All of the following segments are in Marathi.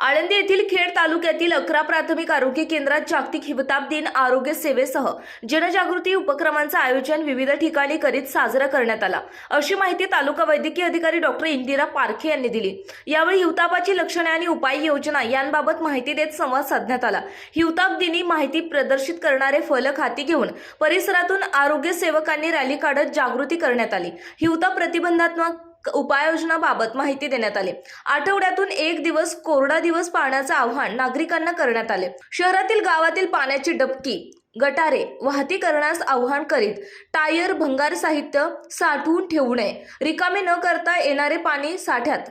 आळंदी येथील खेड तालुक्यातील अकरा प्राथमिक आरोग्य केंद्रात जागतिक हिवताप दिन आरोग्य सेवेसह जनजागृती उपक्रमांचं आयोजन विविध ठिकाणी करीत साजरा करण्यात आला. अशी माहिती तालुका वैद्यकीय अधिकारी डॉक्टर इंदिरा पारखे यांनी दिली. यावेळी हिवतापाची लक्षणे आणि उपाययोजना यांबाबत माहिती देत संवाद साधण्यात आला. हिवताप दिनी माहिती प्रदर्शित करणारे फलक हाती घेऊन परिसरातून आरोग्य सेवकांनी रॅली काढत जागृती करण्यात आली. हिवताप प्रतिबंधात्मक उपाययोजनाबाबत माहिती देण्यात आली. आठवड्यातून एक दिवस कोरडा दिवस पाण्याचं आव्हान नागरिकांना करण्यात आले. शहरातील गावातील पाण्याची डबकी गटारे वाहती करण्यास आव्हान करीत टायर भंगार साहित्य साठवून ठेवू नये. रिकामे न करता येणारे पाणी साठ्यात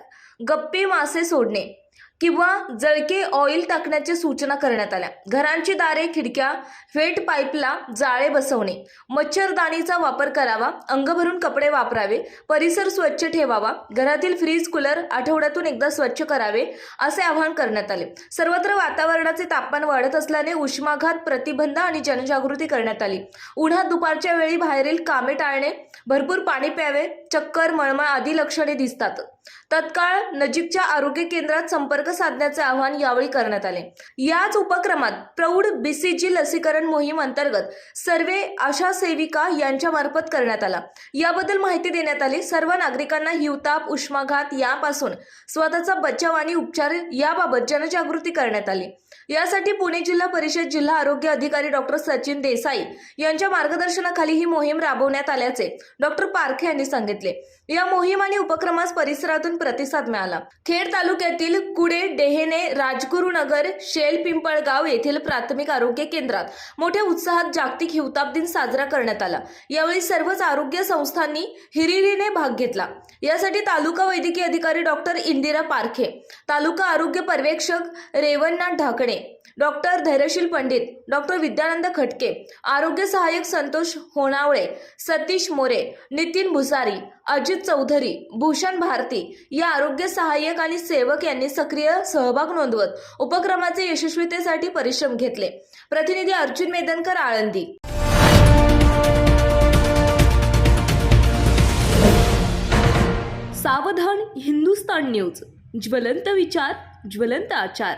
गप्पी मासे सोडणे. किंवा जळके ऑइल टाकण्याच्या सूचना करण्यात आल्या. घरांची दारे खिडक्या फेट पाईपला जाळे बसवणे मच्छरदाणीचा वापर करावा अंग भरून कपडे वापरावे परिसर स्वच्छ ठेवावा घरातील फ्रीज कूलर आठवड्यातून एकदा स्वच्छ करावे असे आवाहन करण्यात आले. सर्वत्र वातावरणाचे तापमान वाढत असल्याने उष्माघात प्रतिबंध आणि जनजागृती करण्यात आली. उन्हात दुपारच्या वेळी बाहेरील कामे टाळणे भरपूर पाणी प्यावे चक्कर मळमळ आदी लक्षणे दिसतात. तत्काळ नजीकच्या आरोग्य केंद्रात संपर्क साधण्याचे आवाहन यावेळी करण्यात आले. याच उपक्रमात प्रौढ बीसीजी लसीकरण मोहीम अंतर्गत सर्वे आशा सेविका यांच्या मार्फत करण्यात आला. याबद्दल माहिती देण्यात आली. सर्व नागरिकांना हिवताप उष्माघात यापासून स्वतःचा बचाव आणि उपचार याबाबत जनजागृती करण्यात आली. यासाठी पुणे जिल्हा परिषद जिल्हा आरोग्य अधिकारी डॉक्टर सचिन देसाई यांच्या मार्गदर्शनाखाली ही मोहीम राबवण्यात आल्याचे डॉक्टर पारखे यांनी सांगितले. या मोहीम आणि उपक्रमास परिसरातून प्रतिसाद मिळाला. खेड तालुक्यातील कुडे डेहेने राजगुरुनगर शेल पिंपळगाव येथील प्राथमिक आरोग्य केंद्रात मोठ्या उत्साहात जागतिक हिवताप दिन साजरा करण्यात आला. यावेळी सर्वच आरोग्य संस्थांनी हिरिरीने भाग घेतला. यासाठी तालुका वैद्यकीय अधिकारी डॉक्टर इंदिरा पारखे तालुका आरोग्य पर्यवेक्षक रेवणनाथ ढाकणे डॉक्टर धैर्यशील पंडित डॉक्टर विद्यानंद खटके आरोग्य सहाय्यक संतोष होणावळे सतीश मोरे नितीन भुसारी अजित चौधरी भूषण भारती या आरोग्य सहाय्यक आणि सेवक यांनी सक्रिय सहभाग नोंदवत उपक्रमाचे यशस्वीतेसाठी परिश्रम घेतले. प्रतिनिधी अर्जुन मेदनकर आळंदी. सावधान हिंदुस्तान न्यूज. ज्वलंत विचार ज्वलंत आचार.